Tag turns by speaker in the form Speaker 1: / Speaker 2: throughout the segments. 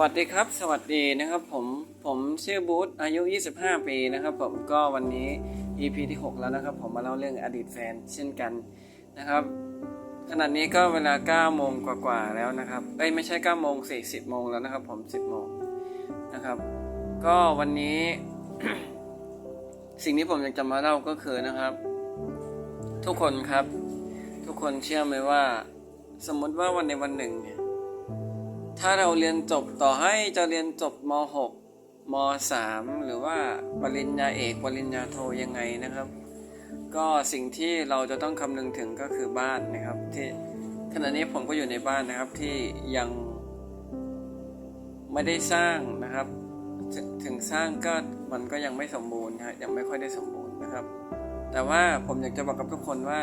Speaker 1: วัสดีครับ สวัสดีนะครับผมผมชื่อบูธอายุ 25 ปีนะครับผมก็วันนี้ EP ที่ 6 แล้วนะครับ ผมมาเล่าเรื่องอดีตแฟนเช่นกันนะครับขณะนี้ก็เวลา9โมงกว่าๆแล้วนะครับเอ้ยไม่ใช่9โมงสี่สิบโมงแล้วนะครับ ผม 10โมงนะครับ ก็วันนี้ สิ่งที่ผมอยากจะมาเล่าก็คือนะครับ ทุกคนครับ ทุกคนเชื่อไหมว่า สมมติว่าวันในวันหนึ่งเนี่ย ถ้าเราเรียนจบต่อให้จะเรียนจบม .6 ม .3 หรือว่าปริญญาเอกปริญญาโทยังไงนะครับ ก็สิ่งที่เราจะต้องคำนึงถึงก็คือบ้านนะครับ ที่ขณะนี้ผมก็อยู่ในบ้านนะครับที่ยังไม่ได้สร้างนะครับถ,ถึงสร้างก็มันก็ยังไม่สมบูรณ์นะฮะยังไม่ค่อยได้สมบูรณ์นะครับ แต่ว่าผมอยากจะบอกกับทุกคนว่า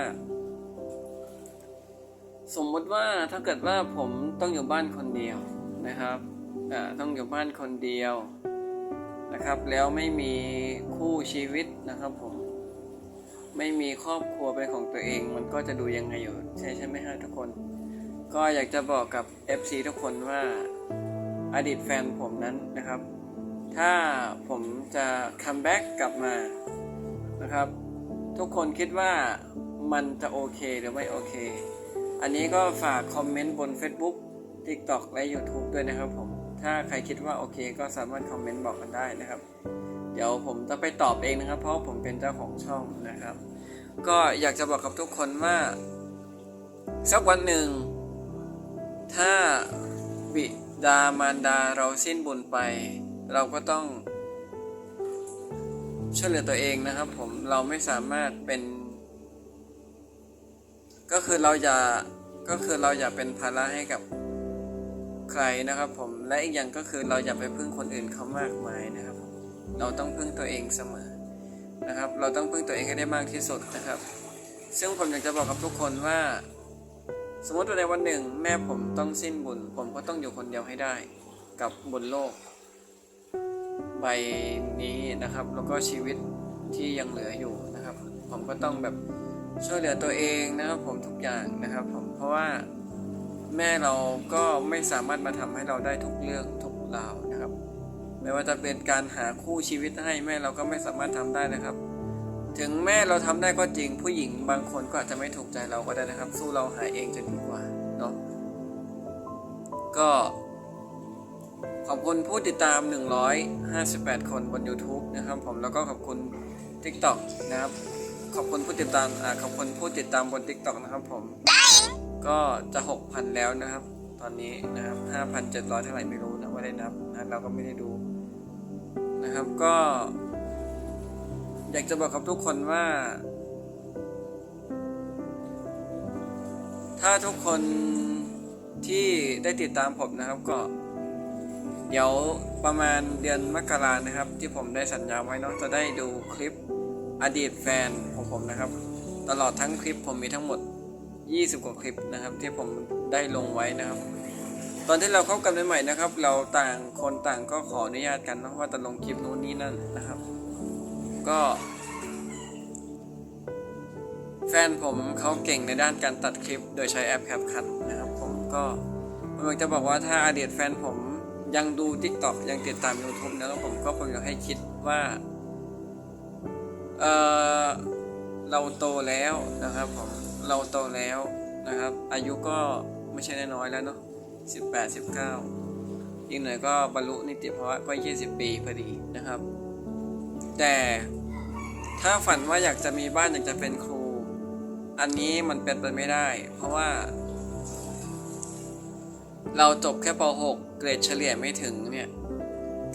Speaker 1: สมมติว่าถ้าเกิดว่าผมต้องอยู่บ้านคนเดียวนะครับต้องอยู่บ้านคนเดียวนะครับ แล้วไม่มีคู่ชีวิตนะครับผมไม่มีครอบครัวเป็นของตัวเอง มันก็จะดูยังไงอยู่ใช่ใช่ไหมฮะทุกคน ก็อยากจะบอกกับ FC ทุกคนว่าอดีตแฟนผมนั้นนะครับ ถ้าผมจะคัมแบ็กกลับมานะครับ ทุกคนคิดว่ามันจะโอเคหรือไม่โอเค อันนี้ก็ฝากคอมเมนต์บน Facebook TikTok และ YouTube ด้วยนะครับผม ถ้าใครคิดว่าโอเคก็สามารถคอมเมนต์บอกกันได้นะครับ เดี๋ยวผมจะไปตอบเองนะครับ เพราะผมเป็นเจ้าของช่องนะครับ ก็อยากจะบอกกับทุกคนว่า สักวันหนึ่ง ถ้าบิดามารดาเราสิ้นบุญไป เราก็ต้องช่วยเหลือตัวเองนะครับ ผมเราไม่สามารถเป็น ก็คือเราอย่าก็คือเราอย่าเป็นภาระให้กับใครนะครับ ผมและอีกอย่างก็คือเราอย่าไปพึ่งคนอื่นเขามากมายนะครับ เราต้องพึ่งตัวเองเสมอนะครับ เราต้องพึ่งตัวเองให้ได้มากที่สุดนะครับ ซึ่งผมอยากจะบอกกับทุกคนว่า สมมติว่าในวันหนึ่ง แม่ผมต้องสิ้นบุญ ผมก็ต้องอยู่คนเดียวให้ได้ กับบนโลก ใบนี้นะครับ แล้วก็ชีวิตที่ยังเหลืออยู่นะครับ ผมก็ต้องแบบ ช่วยเหลือตัวเองนะครับผมทุกอย่างนะครับผมเพราะว่าแม่เราก็ไม่สามารถมาทำให้เราได้ทุกเรื่องทุกราวนะครับ ไม่ว่าจะเป็นการหาคู่ชีวิตให้แม่เราก็ไม่สามารถทำได้นะครับ ถึงแม่เราทำได้ก็จริง ผู้หญิงบางคนก็อาจจะไม่ถูกใจเราก็ได้นะครับ สู้เราหาเองจะดีกว่าเนาะก็ขอบคุณผู้ติดตาม 158 คนบน YouTube นะครับผมแล้วก็ขอบคุณ TikTok นะครับ ขอบคุณผู้ติดตามอ่าขอบคุณผู้ติดตามบน TikTok นะครับผม ก็จะ 6,000 แล้วนะครับ ตอนนี้นะครับ 5,700 เท่าไหร่ไม่รู้นะไม่ได้นับนะเราก็ไม่ได้ดูนะครับก็ อยากจะบอกกับทุกคนว่า ถ้าทุกคนที่ได้ติดตามผมนะครับก็ เดี๋ยวประมาณเดือนมกรานะครับ ที่ผมได้สัญญาไว้เนาะจะได้ดูคลิปอดีตแฟนของ ผมนะครับ ตลอดทั้งคลิปผมมีทั้งหมด 20 กว่าคลิปนะครับ ที่ผมได้ลงไว้นะครับ ตอนที่เราเข้ากันใหม่ๆนะครับ เราต่างคนต่างก็ขออนุญาตกันนะว่าจะลงคลิปนู้นนี่นั่นนะครับ ก็ แฟนผมเขาเก่งในด้านการตัดคลิป โดยใช้แอป CapCut นะครับ ผมก็ผมอยากจะบอกว่าถ้าอดีตแฟนผมยังดู TikTok ยังติดตาม YouTube นะแล้วผมก็คงอยากให้คิดว่า เออ เราโตแล้วนะครับผมเราโตแล้วนะครับ อายุก็ไม่ใช่น้อยแล้วเนาะ18 19อีกหน่อยก็บรรลุนิติภาวะก็20ปีพอดีนะครับ แต่ถ้าฝันว่าอยากจะมีบ้านอยากจะเป็นครู อันนี้มันเป็นไปไม่ได้ เพราะว่า เราจบแค่ป .6 เกรดเฉลี่ยไม่ถึงเนี่ย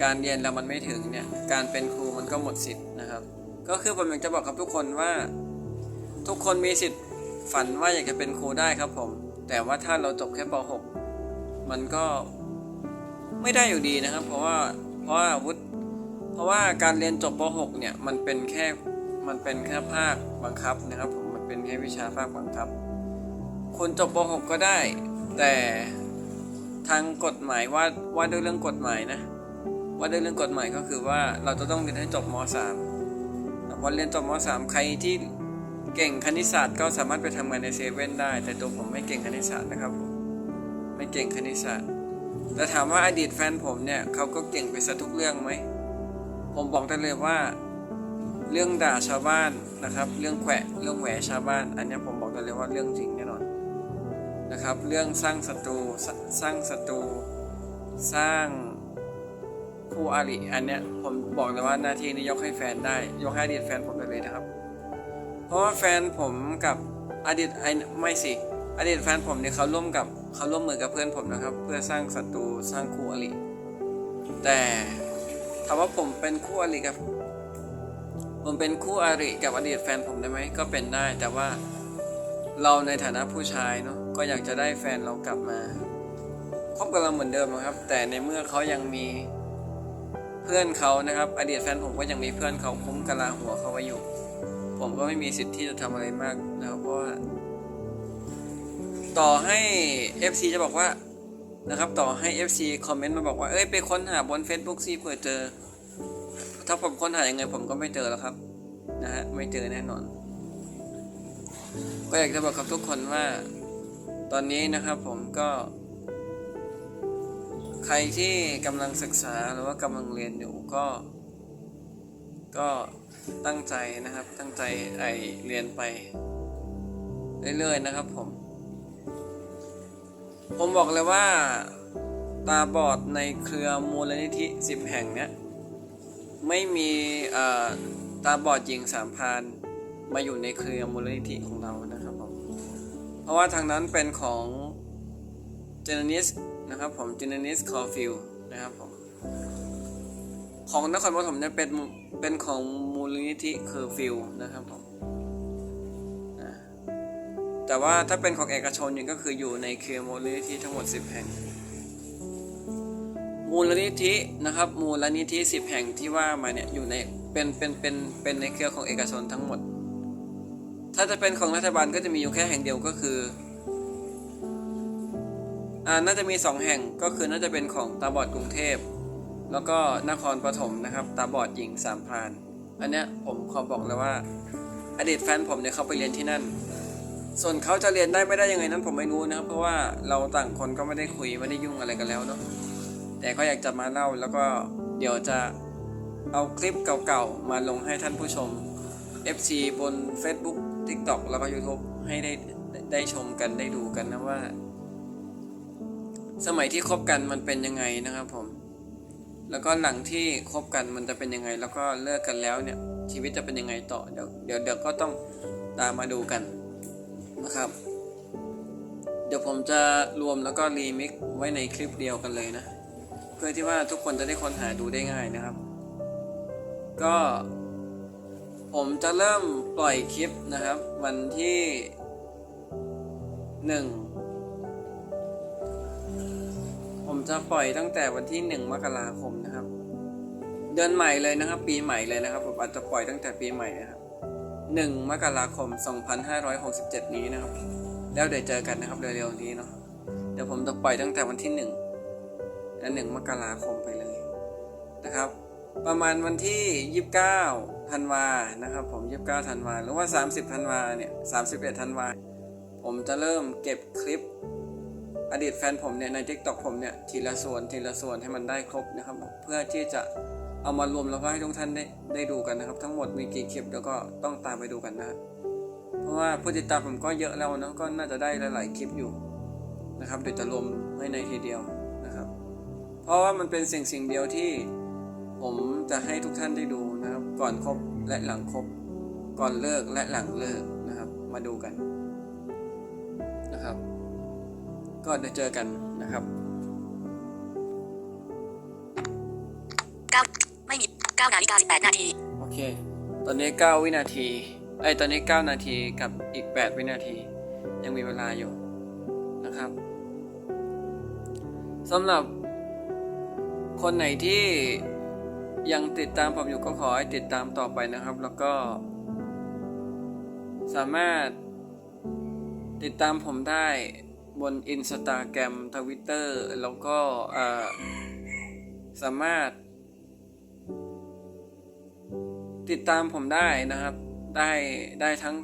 Speaker 1: การเรียนเรามันไม่ถึงเนี่ยการเป็นครูมันก็หมดสิทธิ์นะครับ ก็คือผมอยากจะบอกกับทุกคนว่า ทุกคนมีสิทธิ์ฝันว่าอยากจะเป็นครูได้ครับผม แต่ว่าถ้าเราจบแค่ป .6 มันก็ไม่ได้อยู่ดีนะครับ เพราะว่าเพราะว่าวุฒิเพราะว่าการเรียนจบป .6 เนี่ยมันเป็นแค่มันเป็นแค่ภาคบังคับนะครับผมมันเป็นแค่วิชาภาคบังคับคุณจบป .6 ก็ได้ แต่ทางกฎหมายว่าว่าด้วยเรื่องกฎหมายนะ ว่าด้วยเรื่องกฎหมายก็คือว่าเราจะต้องเรียนให้จบม .3 พอเรียนจบม .3 ใครที่เก่งคณิตศาสตร์ก็สามารถไปทำงานในเซเว่นได้ แต่ตัวผมไม่เก่งคณิตศาสตร์นะครับผมไม่เก่งคณิตศาสตร์ แต่ถามว่าอดีตแฟนผมเนี่ยเขาก็เก่งไปซะทุกเรื่องไหมผมบอกได้เลยว่า เรื่องด่าชาวบ้านนะครับ เรื่องแขวะเรื่องแหวชาวบ้าน อันนี้ผมบอกได้เลยว่าเรื่องจริงแน่นอนนะครับ เรื่องสร้างศัตรูสร้างศัตรูสร้าง คู่อาริอันเนี้ยผมบอกเลยว่าหน้าที่นี้ยกให้แฟนได้ ยกให้อดีตแฟนผมได้เลยนะครับ เพราะว่าแฟนผมกับอดีตไอไม่สิอดีตแฟนผมเนี่ยเขาร่วมกับเขาร่วมมือกับเพื่อนผมนะครับ เพื่อสร้างศัตรูสร้างคู่อริแต่ถามว่าผมเป็นคู่อริกับ ผมเป็นคู่อริกับอดีตแฟนผมได้ไหมก็เป็นได้ แต่ว่าเราในฐานะผู้ชายเนาะก็อยากจะได้แฟนเรากลับมาคบกับเราเหมือนเดิมนะครับ แต่ในเมื่อเขายังมี เพื่อนเขานะครับ อดีตแฟนผมก็ยังมีเพื่อนเขาคุ้มกะลาหัวเขาไว้อยู่ ผมก็ไม่มีสิทธิ์ที่จะทำอะไรมากนะครับเพราะว่าต่อให้ FC จะบอกว่านะครับ ต่อให้ FC คอมเมนต์มาบอกว่าเอ้ยไปค้นหาบน Facebook ซิเผื่อเจอ ถ้าผมค้นหายังไงผมก็ไม่เจอแล้วครับนะฮะไม่เจอแน่นอน ก็อยากจะบอกกับทุกคนว่า ตอนนี้นะครับผมก็ ใครที่กำลังศึกษาหรือว่ากำลังเรียนอยู่ก็ ก็ตั้งใจนะครับ ตั้งใจไอเรียนไป เรื่อยๆนะครับผม ผมบอกเลยว่าตาบอดในเครือมูลนิธิสิบแห่งเนี้ยไม่มีตาบอดหญิงสามพานมาอยู่ในเครือมูลนิธิของเรานะครับผม เพราะว่าทางนั้นเป็นของเจนนิส นะครับผมเจนนิสคอฟิลนะครับผมของนครปฐมเนี่ยเป็นเป็นของมูลนิธิเคอร์ฟิลนะครับผมแต่ว่าถ้าเป็นของเอกชนเนี่ยก็คืออยู่ในเครือมูลนิธิทั้งหมด 10 แห่ง มูลนิธินะครับมูลนิธิ 10 แห่งที่ว่ามาเนี่ยอยู่ในเป็นเป็นเป็นเป็นในเครือของเอกชนทั้งหมด ถ้าจะเป็นของรัฐบาลก็จะมีอยู่แค่แห่งเดียวก็คือ อ่าน่าจะมี 2 แห่งก็คือน่าจะเป็นของตาบอดกรุงเทพ แล้วก็นครปฐมนะครับ ตาบอดหญิงสามพรานอันเนี้ยผมขอบอกเลยว่า อดีตแฟนผมเนี่ยเขาไปเรียนที่นั่น ส่วนเขาจะเรียนได้ไม่ได้ยังไงนั้นผมไม่รู้นะครับ เพราะว่าเราต่างคนก็ไม่ได้คุยไม่ได้ยุ่งอะไรกันแล้วเนาะแต่ก็อยากจะมาเล่าแล้วก็เดี๋ยวจะเอาคลิปเก่าๆ มาลงให้ท่านผู้ชม FC บน Facebook TikTok แล้วก็ YouTube ให้ได้ได้ชมกันได้ดูกันนะว่า สมัยที่คบกันมันเป็นยังไงนะครับผม แล้วก็หลังที่คบกันมันจะเป็นยังไง แล้วก็เลิกกันแล้วเนี่ยชีวิตจะเป็นยังไงต่อเดี๋ยวเดี๋ยวเดี๋ยวก็ต้องตามมาดูกันนะครับ เดี๋ยวผมจะรวมแล้วก็รีมิกซ์ไว้ในคลิปเดียวกันเลยนะ เพื่อที่ว่าทุกคนจะได้ค้นหาดูได้ง่ายนะครับ ก็ ผมจะเริ่มปล่อยคลิปนะครับ วันที่หนึ่ง ผมจะปล่อยตั้งแต่วันที่หนึ่งมกราคมนะครับ เดือนใหม่เลยนะครับ ปีใหม่เลยนะครับ ผมอาจจะปล่อยตั้งแต่ปีใหม่นะครับหนึ่งมกราคม 2567 นี้นะครับ แล้วเดี๋ยวเจอกันนะครับเร็วๆนี้เนาะเดี๋ยวผมจะปล่อยตั้งแต่วันที่หนึ่งและหนึ่งมกราคมไปเลยนะครับ ประมาณวันที่ 29ธันวานะครับ ผม 29ธันวาหรือว่า 30ธันวาเนี่ย31ธันวาผมจะเริ่มเก็บคลิป อดีตแฟนผมเนี่ยใน TikTok ผมเนี่ยทีละส่วนทีละส่วนให้มันได้ครบนะครับเพื่อที่จะเอามารวมแล้วก็ให้ทุกท่านได้ได้ดูกันนะครับ ทั้งหมดมีกี่คลิปแล้วก็ต้องตามไปดูกันนะครับเพราะว่าผู้ติดตามผมก็เยอะแล้วนะก็น่าจะได้หลายๆคลิปอยู่นะครับเดี๋ยวจะรวมไว้ในทีเดียวนะครับ เพราะว่ามันเป็นสิ่งสิ่งเดียวที่ผมจะให้ทุกท่านได้ดูนะครับ ก่อนครบและหลังครบก่อนเลิกและหลังเลิกนะครับ มาดูกันนะครับ ก็เดี๋ยวเจอกันนะครับ
Speaker 2: เก้าไม่มีเก้านาฬิกาสิบแปดนาที
Speaker 1: โอเค ตอนนี้9วินาทีไอ้ยตอนนี้9นาทีกับอีก8วินาที ยังมีเวลาอยู่นะครับสำหรับคนไหนที่ยังติดตามผมอยู่ก็ขอให้ติดตามต่อไปนะครับ แล้วก็ สามารถติดตามผมได้ บน Instagram Twitter แล้วก็สามารถ ติดตามผมได้นะครับ ได้ได้ทั้ง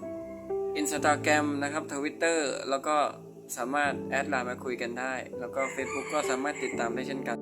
Speaker 1: Instagram นะครับ Twitter แล้วก็สามารถแอดไลน์มาคุยกันได้ แล้วก็ Facebook ก็สามารถติดตามได้เช่นกัน